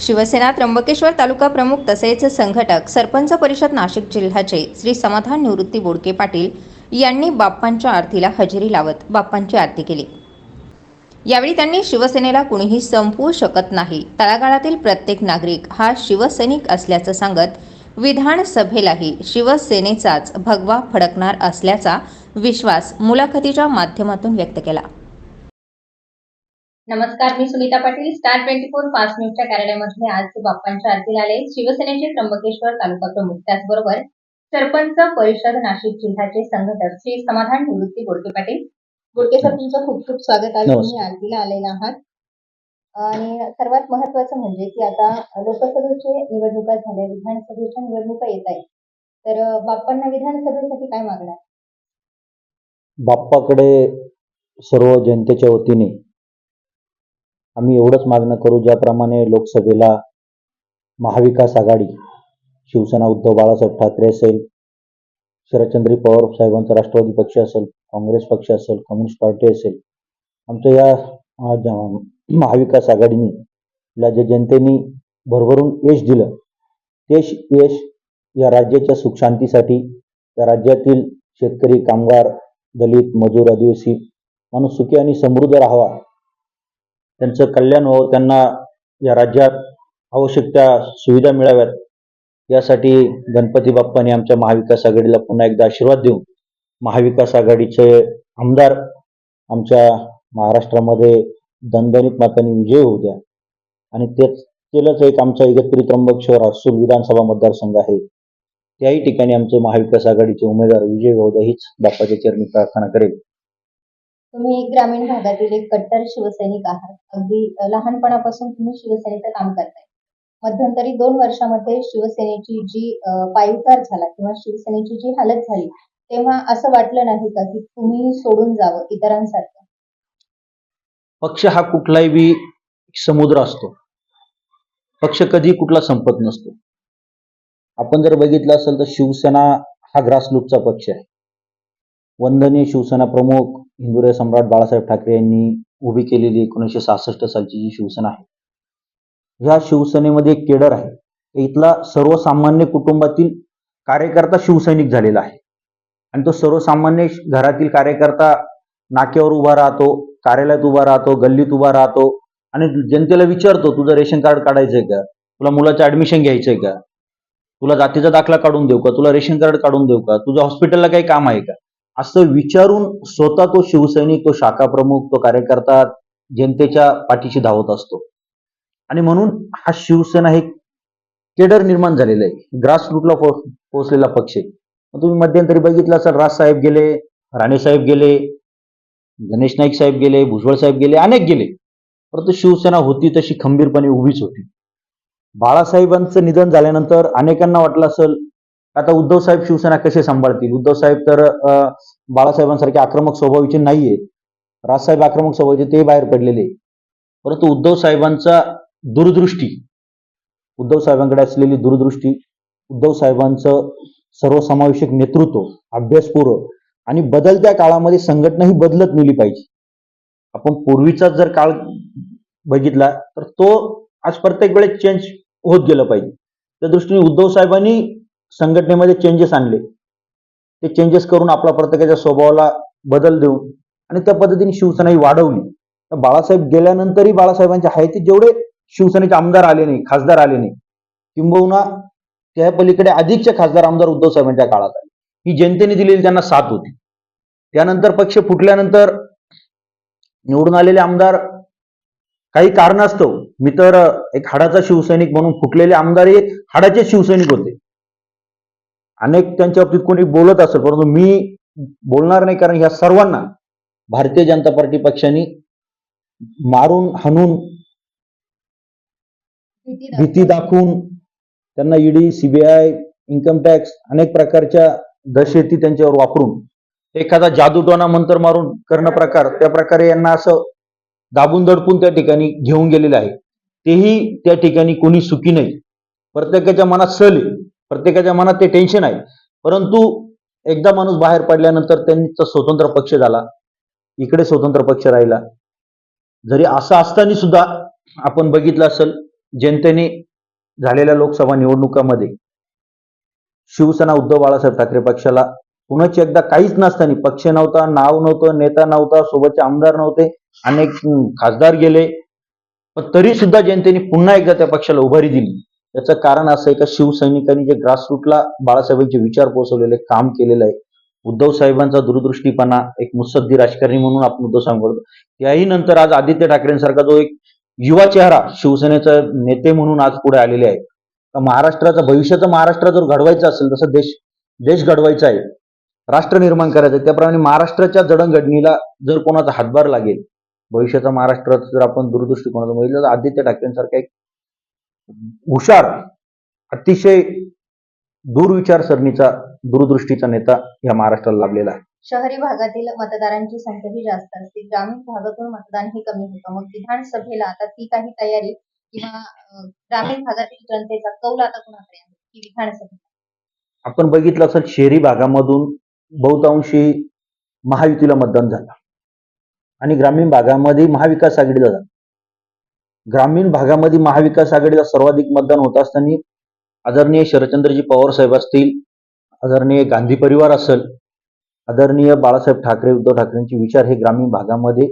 शिवसेना त्र्यंबकेश्वर तालुका प्रमुख तसेच संघटक सरपंच परिषद नाशिक जिल्ह्याचे श्री समाधान निवृत्ती बोडके पाटील यांनी बाप्पांच्या आरतीला हजेरी लावत बाप्पांची आरती केली. यावेळी त्यांनी शिवसेनेला कुणीही संपवू शकत नाही. तळागाळातील प्रत्येक नागरिक हा शिवसैनिक असल्याचं सांगत विधानसभेलाही शिवसेनेचाच भगवा फडकणार असल्याचा विश्वास मुलाखतीच्या माध्यमातून व्यक्त केला. नमस्कार मी Sunita Patil star twenty four fast न्यूजच्या कार्यालयामध्ये आज बाप्पांच्या आरतीला आले शिवसेनेचे त्र्यंबकेश्वर तालुका प्रमुख त्याचबरोबर सरपंच परिषद नाशिक जिल्ह्याचे संघटक श्री समाधान निवृत्ती बोडके पाटील. बोडके सर तुमचं खूप खूप स्वागत. आहे. तुम्ही आरतीला आलेला आहात. आणि सर्वात महत्वाचं म्हणजे की आता लोकसभेचे निवडणुका झाल्या विधानसभेच्या निवडणुका येत आहेत. तर बाप्पांना विधानसभेसाठी काय मागणार? बाप्पाकडे सर्व जनतेच्या वतीने आम्ही एवढंच मागणं करू ज्याप्रमाणे लोकसभेला महाविकास आघाडी शिवसेना उद्धव बाळासाहेब ठाकरे असेल शरदचंद्र पवार साहेबांचा राष्ट्रवादी पक्ष असेल काँग्रेस पक्ष असेल कम्युनिस्ट पार्टी असेल आमच्या या महाविकास आघाडीने ला जे जनतेने भरभरून यश दिलं तेच यश या राज्याच्या सुखशांतीसाठी या राज्यातील शेतकरी कामगार दलित मजूर आदिवासी माणूस सुखी आणि समृद्ध राहावा त्यांचं कल्याण व्हावं त्यांना या राज्यात आवश्यक त्या सुविधा मिळाव्यात. यासाठी गणपती बाप्पाने आमच्या महाविकास आघाडीला पुन्हा एकदा आशीर्वाद देऊन महाविकास आघाडीचे आमदार आमच्या महाराष्ट्रामध्ये दणदणीत मातांनी विजय होऊ द्या. आणि तेच केलंच एक आमचा इगतपुरी त्र्यंबकेश्वर हर्सूल विधानसभा मतदारसंघ आहे. त्याही ठिकाणी आमचे महाविकास आघाडीचे उमेदवार विजय होऊ द्या हीच बाप्पाच्या चरणी प्रार्थना करेल. तुम्ही ग्रामीण भागातील एक कट्टर शिवसैनिक आहात. अगदी लहानपणापासून तुम्ही शिवसेनेचं काम करताय. मध्यंतरी दोन वर्षामध्ये शिवसेनेची जी पायउतार झाला किंवा शिवसेनेची जी हालत झाली तेव्हा असं वाटलं नाही का की तुम्ही सोडून जावं इतरांसारखं? पक्ष हा कुठलाही बी समुद्र असतो. पक्ष कधी कुठला संपत नसतो. आपण जर बघितलं असेल तर शिवसेना हा ग्रासरूटचा पक्ष आहे. वंदनीय शिवसेना प्रमुख हिंदुराय सम्राट बाळासाहेब ठाकरे यांनी उभी केलेली एकोणीसशे सहासष्ट सालची जी शिवसेना आहे ह्या शिवसेनेमध्ये एक केडर आहे. इथला सर्वसामान्य कुटुंबातील कार्यकर्ता शिवसैनिक झालेला आहे. आणि तो सर्वसामान्य घरातील कार्यकर्ता नाक्यावर उभा राहतो कार्यालयात उभा राहतो गल्लीत उभा राहतो आणि जनतेला विचारतो तुझं रेशन कार्ड काढायचंय का? तुला मुलाचं ऍडमिशन घ्यायचंय का? तुला जातीचा दाखला काढून देऊ का? तुला रेशन कार्ड काढून देऊ का? तुझ्या हॉस्पिटलला काही काम आहे का? असं विचारून स्वतः तो शिवसैनिक तो शाखा प्रमुख तो कार्यकर्ता जनतेच्या पाठीशी धावत असतो. आणि म्हणून हा शिवसेना हे केडर निर्माण झालेलं आहे. ग्रासरूटला पोहोचलेला पक्ष आहे. तुम्ही मध्यंतरी बघितलं असाल राजसाहेब गेले राणेसाहेब गेले गणेश नाईक साहेब गेले भुजबळ साहेब गेले अनेक गेले. परंतु शिवसेना होती तशी खंबीरपणे उभीच होती. बाळासाहेबांचं निधन झाल्यानंतर अनेकांना वाटलं असेल आता उद्धव साहेब शिवसेना कसे सांभाळतील? उद्धव साहेब तर अं, बाळासाहेबांसारखे आक्रमक स्वभावाचे नाहीये. राजसाहेब आक्रमक स्वभावाचे ते बाहेर पडलेले परंतु उद्धव साहेबांचा दूरदृष्टी उद्धव साहेबांकडे असलेली दूरदृष्टी उद्धव साहेबांचं सर्वसमावेशक नेतृत्व अभ्यासपूर्व आणि बदलत्या काळामध्ये संघटना ही बदलत नेली पाहिजे. आपण पूर्वीचा जर काळ बघितला तर तो आज प्रत्येक वेळेस चेंज होत गेलं पाहिजे. त्या दृष्टीने उद्धव साहेबांनी संघटनेमध्ये चेंजेस आणले. ते चेंजेस करून आपला प्रत्येकाच्या स्वभावाला बदल देऊन आणि त्या पद्धतीने शिवसेना ही वाढवली. तर बाळासाहेब गेल्यानंतरही बाळासाहेबांच्या हयातीत जेवढे शिवसेनेचे आमदार आले नाही खासदार आले नाही किंबहुना त्या पलीकडे अधिकचे खासदार आमदार उद्धव साहेबांच्या काळात आले. ही जनतेने दिलेली त्यांना साथ होती. त्यानंतर पक्ष फुटल्यानंतर निवडून आलेले आमदार काही कारणास्तव मी तर एक हाडाचा शिवसैनिक म्हणून फुटलेले आमदार हे हाडाचे शिवसैनिक होते. अनेक त्यांच्या बाबतीत कोणी बोलत असेल परंतु मी बोलणार नाही कारण ह्या सर्वांना भारतीय जनता पार्टी पक्षाने मारून हाणून भीती दाखवून त्यांना ईडी सीबीआय इन्कम टॅक्स अनेक प्रकारच्या दहशती त्यांच्यावर वापरून एखादा जादूटोना मंत्र मारून करणं प्रकार त्या प्रकारे यांना असं दाबून दडपून त्या ठिकाणी घेऊन गेलेले आहे. तेही त्या ठिकाणी कोणी सुखी नाही. प्रत्येकाच्या मनात सल आहे. प्रत्येकाच्या मनात ते टेन्शन आहे. परंतु एकदा माणूस बाहेर पडल्यानंतर त्यांचा स्वतंत्र पक्ष झाला. इकडे स्वतंत्र पक्ष राहिला. जरी असं असताना सुद्धा आपण बघितलं असेल जनतेने झालेल्या लोकसभा निवडणुकामध्ये शिवसेना उद्धव बाळासाहेब ठाकरे पक्षाला पुन्हा एकदा काहीच नसताना पक्ष नव्हता नाव नव्हतं नेता नव्हता सोबतचे आमदार नव्हते अनेक खासदार गेले. पण तरी सुद्धा जनतेने पुन्हा एकदा त्या पक्षाला उभारी दिली. याचं कारण असं आहे का शिवसैनिकांनी जे ग्रासरूटला बाळासाहेबांचे विचार पोहोचवलेले काम केलेलं आहे उद्धव साहेबांचा दूरदृष्टीपणा एक मुत्सद्दी राजकारणी म्हणून आपण उद्धव साहेब करतो त्याही नंतर आज आदित्य ठाकरेंसारखा जो एक युवा चेहरा शिवसेनेचा नेते म्हणून आज पुढे आलेले आहेत. महाराष्ट्राचा महाराष्ट्राचं भविष्याचं महाराष्ट्र जर घडवायचं असेल तसं देश देश घडवायचा आहे राष्ट्र निर्माण करायचं आहे त्याप्रमाणे महाराष्ट्राच्या जडणघडणीला जर कोणाचा हातभार लागेल भविष्याचा महाराष्ट्रात जर आपण दूरदृष्टिकोनातून बघितलं तर आदित्य ठाकरेंसारखा एक हुशार अतिशय दूरविचारसरणीचा दूरदृष्टीचा नेता या महाराष्ट्राला लाभलेला आहे. शहरी भागातील मतदारांची संख्या ही जास्त असते. ग्रामीण भागातून मतदान हे कमी होतं. मग विधानसभेला आता ती काही तयारी किंवा ग्रामीण भागातील जनतेचा कौल आता कुणाकडे आहे? की विधानसभा आपण बघितलं असेल शहरी भागामधून बहुतांशी महायुतीला मतदान झालं. आणि ग्रामीण भागामध्ये महाविकास आघाडीला झालं. ग्रामीण भागामध्ये महाविकास आघाडीला सर्वाधिक मतदान होत असताना आदरणीय शरदचंद्रजी पवार साहेब असतील आदरणीय गांधी परिवार असेल आदरणीय बाळासाहेब ठाकरे उद्धव ठाकरेंचे विचार हे ग्रामीण भागामध्ये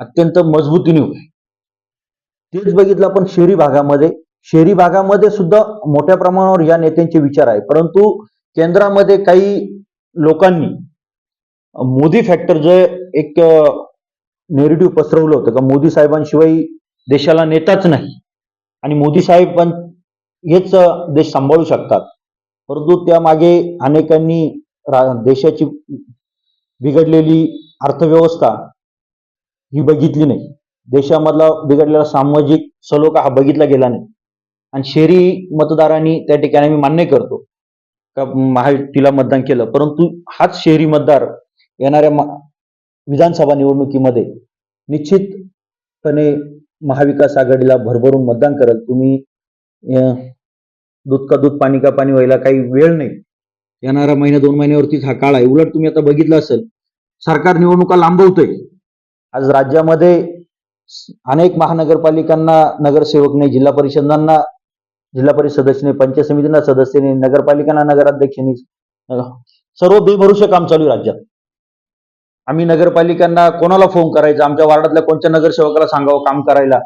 अत्यंत मजबूतीने होते तेच बघितलं आपण शहरी भागामध्ये. शहरी भागामध्ये सुद्धा मोठ्या प्रमाणावर या नेत्यांचे विचार आहे परंतु केंद्रामध्ये काही लोकांनी मोदी फॅक्टर जे एक नेरेटिव्ह पसरवलं होतं का मोदी साहेबांशिवाय देशाला नेताच नाही. आणि मोदी साहेब पण हेच देश सांभाळू शकतात. परंतु त्यामागे अनेकांनी रा- देशाची बिघडलेली अर्थव्यवस्था ही बघितली नाही. देशामधला बिघडलेला सामाजिक सलोखा हा बघितला गेला नाही. आणि शहरी मतदारांनी त्या ठिकाणी मी मान्य करतो. का महायुतीला मतदान केलं. परंतु हाच शहरी मतदार येणाऱ्या विधानसभा निवडणुकीमध्ये निश्चितपणे महाविकास आघाडीला भरभरून मतदान करत तुम्ही दूध का दूध पाणी का पाणी व्हायला काही वेळ नाही. येणारा महिना दोन महिन्यावरतीच हा काळ आहे. उलट तुम्ही आता बघितलं असेल सरकार निवडणुका लांबवतोय. आज राज्यामध्ये अनेक महानगरपालिकांना नगरसेवक नाही जिल्हा परिषदांना जिल्हा परिषद सदस्य पंचायत समितींना सदस्य नगरपालिकांना नगराध्यक्षांनी सर्व बेभरुष्य काम चालू आहे राज्यात. आम्ही नगरपालिकांना कोणाला फोन करायचा? आमच्या वार्डातल्या कोणत्या नगरसेवकाला सांगावं काम करायला?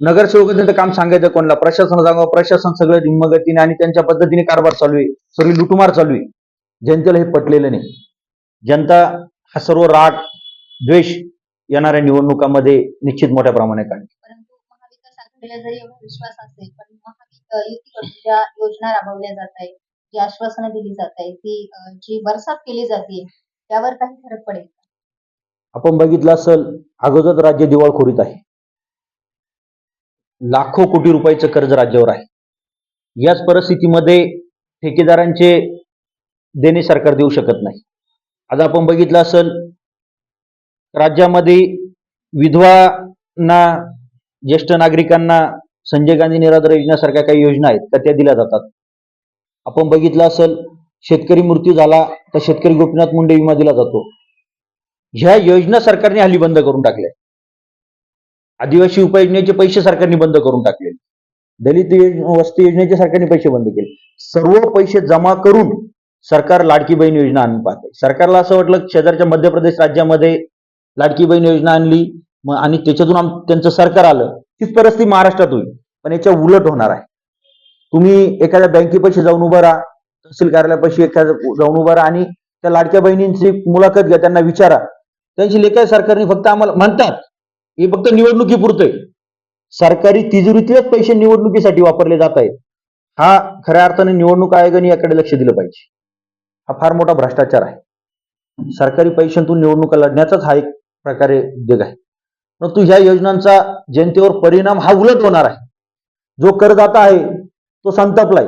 नगरसेवकांनी तर काम सांगायचं कोणाला? प्रशासन सांगावं. प्रशासन सगळं निम्मगतीने आणि त्यांच्या पद्धतीने कारभार चालू आहे. सगळी लुटुमार चालू आहे. जनतेला हे पटलेलं नाही. जनता हा सर्व राग द्वेष येणाऱ्या निवडणुकामध्ये निश्चित मोठ्या प्रमाणात काढेल विश्वास असेल पण ज्या योजना राबवल्या जात आहेत जी आश्वासनं दिली जात आहेत ती जी बरसात केली जाते त्यावर काही फरक पडेल आपण बघितलं असेल अगोदर राज्य दिवाळखोरीत आहे. लाखो कोटी रुपयाचं कर्ज राज्यावर आहे. याच परिस्थितीमध्ये ठेकेदारांचे देणे सरकार देऊ शकत नाही. आज आपण बघितलं असेल राज्यामध्ये विधवांना ज्येष्ठ नागरिकांना संजय गांधी निराधार योजनासारख्या काही योजना आहेत का त्या दिल्या जातात. आपण बघितलं असेल शेतकरी मृत्यू झाला तर शेतकरी गोपीनाथ मुंडे विमा दिला जातो. ह्या योजना सरकारने हल्ली बंद करून टाकल्या. आदिवासी उपयोजनेचे पैसे सरकारने बंद करून टाकले. दलित वस्ती योजनेचे सरकारने पैसे बंद केले. सर्व पैसे जमा करून सरकार लाडकी बहीण योजना आणून पाहते. सरकारला असं वाटलं शेजारच्या मध्य प्रदेश राज्यामध्ये लाडकी बहीण योजना आणली मग आणि त्याच्यातून आम- त्यांचं सरकार आलं. तीच परिस्थिती महाराष्ट्रात होईल. पण याच्या उलट होणार आहे. तुम्ही एखाद्या बँकेपाशी जाऊन उभं राहा. तहसील कार्यालयापाशी एखादं जाऊन उभा राहा आणि त्या लाडक्या बहिणींची मुलाखत घ्या त्यांना विचारा. त्यांची लेखा सरकारने फक्त आम्हाला म्हणतात हे फक्त निवडणुकीपुरतंय सरकारी तिजोरीतलेच पैसे निवडणुकीसाठी वापरले जात आहेत. हा खऱ्या अर्थाने निवडणूक आयोगाने याकडे लक्ष दिलं पाहिजे. हा फार मोठा भ्रष्टाचार आहे. सरकारी पैशांतून निवडणुका लढण्याचाच हा एक प्रकारे उद्योग आहे. परंतु ह्या योजनांचा जनतेवर परिणाम हा उलट होणार आहे. जो करदाता आहे तो संतापलाय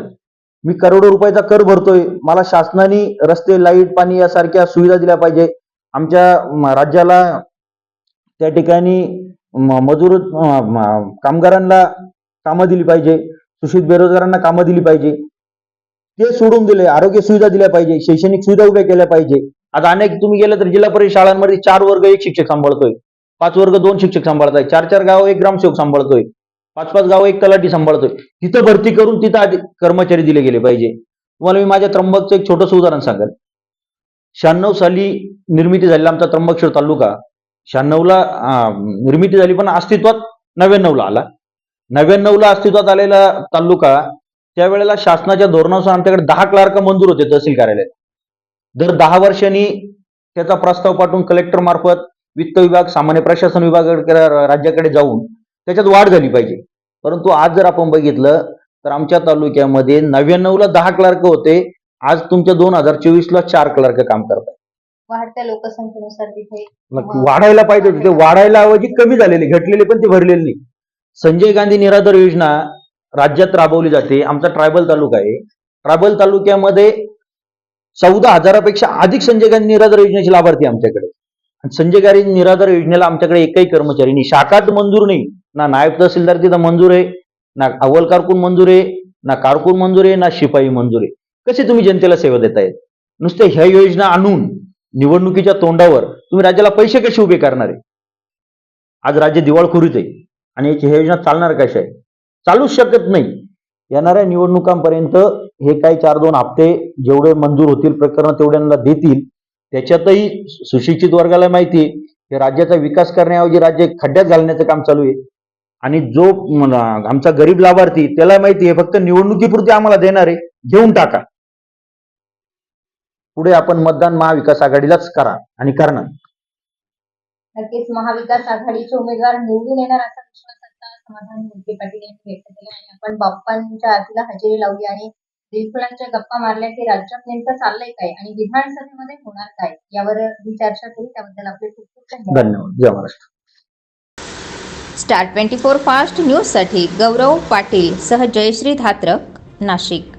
मी करोडो रुपयाचा कर भरतोय. मला शासनाने रस्ते लाइट पाणी यासारख्या सुविधा दिल्या पाहिजे. आमच्या राज्याला त्या ठिकाणी मजूर कामगारांना कामं दिली पाहिजे. सुशित बेरोजगारांना कामं दिली पाहिजे. ते सोडून दिले आरोग्य सुविधा दिल्या पाहिजे. शैक्षणिक सुविधा उभ्या केल्या पाहिजे. आता अनेक तुम्ही गेलं तर जिल्हा परिषद शाळांमध्ये चार वर्ग एक शिक्षक सांभाळतोय. पाच वर्ग दोन शिक्षक सांभाळताय. चार चार गाव एक ग्रामसेवक सांभाळतोय. पाच पाच गाव एक तलाठी सांभाळतोय. तिथं भरती करून तिथं आधी कर्मचारी दिले गेले पाहिजे. तुम्हाला मी माझ्या त्र्यंबकचं एक छोटंसं उदाहरण सांगाल. शहाण्णव साली निर्मिती झालेला आमचा त्र्यंबकेश्वर तालुका शहाण्णवला निर्मिती झाली पण अस्तित्वात नव्याण्णवला आला. नव्याण्णवला अस्तित्वात आलेला तालुका त्यावेळेला शासनाच्या धोरणानुसार आमच्याकडे दहा क्लार्क मंजूर होते तहसील कार्यालयात. दर दहा वर्षांनी त्याचा प्रस्ताव पाठवून कलेक्टर मार्फत वित्त विभाग सामान्य प्रशासन विभागाकडे राज्याकडे जाऊन त्याच्यात वाढ झाली पाहिजे. परंतु आज जर आपण बघितलं तर आमच्या तालुक्यामध्ये नव्याण्णवला दहा क्लार्क होते. आज तुमच्या दोन हजार चोवीसला चार क्लार्क काम करतात वाढत्या लोकसंख्येनुसार तिथे वाढायला पाहिजे होते. ते वाढायला ऐवजी कमी झालेले घटलेले पण ते भरलेले नाही. संजय गांधी निराधार योजना राज्यात राबवली जाते. आमचा ट्रायबल तालुका आहे. ट्रायबल तालुक्यामध्ये चौदा हजारापेक्षा अधिक संजय गांधी निराधार योजनेचे लाभार्थी आमच्याकडे. आणि संजय गांधी निराधार योजनेला आमच्याकडे एकही कर्मचारी नाही. शाखात मंजूर नाही. ना नायब तहसीलदार तिथं मंजूर आहे ना अव्वल कारकून मंजूर आहे ना कारकून मंजूर आहे ना शिपाई मंजूर आहे. कसे तुम्ही जनतेला सेवा देतायत नुसते ह्या योजना आणून निवडणुकीच्या तोंडावर तुम्ही राज्याला पैसे कसे उभे करणार आहे? आज राज्य दिवाळखोरीत आहे आणि याची ह्या योजना चालणार कशा आहे? चालूच शकत नाही. येणाऱ्या निवडणुकांपर्यंत हे काही चार दोन हप्ते जेवढे मंजूर होतील प्रकरण तेवढ्यांना देतील. त्याच्यातही सुशिक्षित वर्गाला माहिती आहे की राज्याचा विकास करण्याऐवजी राज्य खड्ड्यात घालण्याचं काम चालू आहे. आणि जो आमचा गरीब लाभार्थी त्याला माहिती आहे फक्त निवडणुकीपुरती आम्हाला देणार आहे घेऊन टाका. पुढे आपण मतदान महाविकास आघाडीलाच करा आणि करणार. नक्कीच महाविकास आघाडीचे उमेदवार निवडून येणार असा विश्वास आता समाधान मुलके पाटील यांनी व्यक्त केला आणि आपण बाप्पांच्या आरतीला हजेरी लावली आणि दिलखुलांच्या गप्पा मारल्या की राज्यात नेमकं चाललंय काय आणि विधानसभेमध्ये होणार काय यावर ही चर्चा केली. त्याबद्दल आपले खूप खूप धन्यवाद. धन्यवाद. जय Maharashtra. Star twenty four fast न्यूजसाठी गौरव पाटील सह जयश्री धात्रक नाशिक.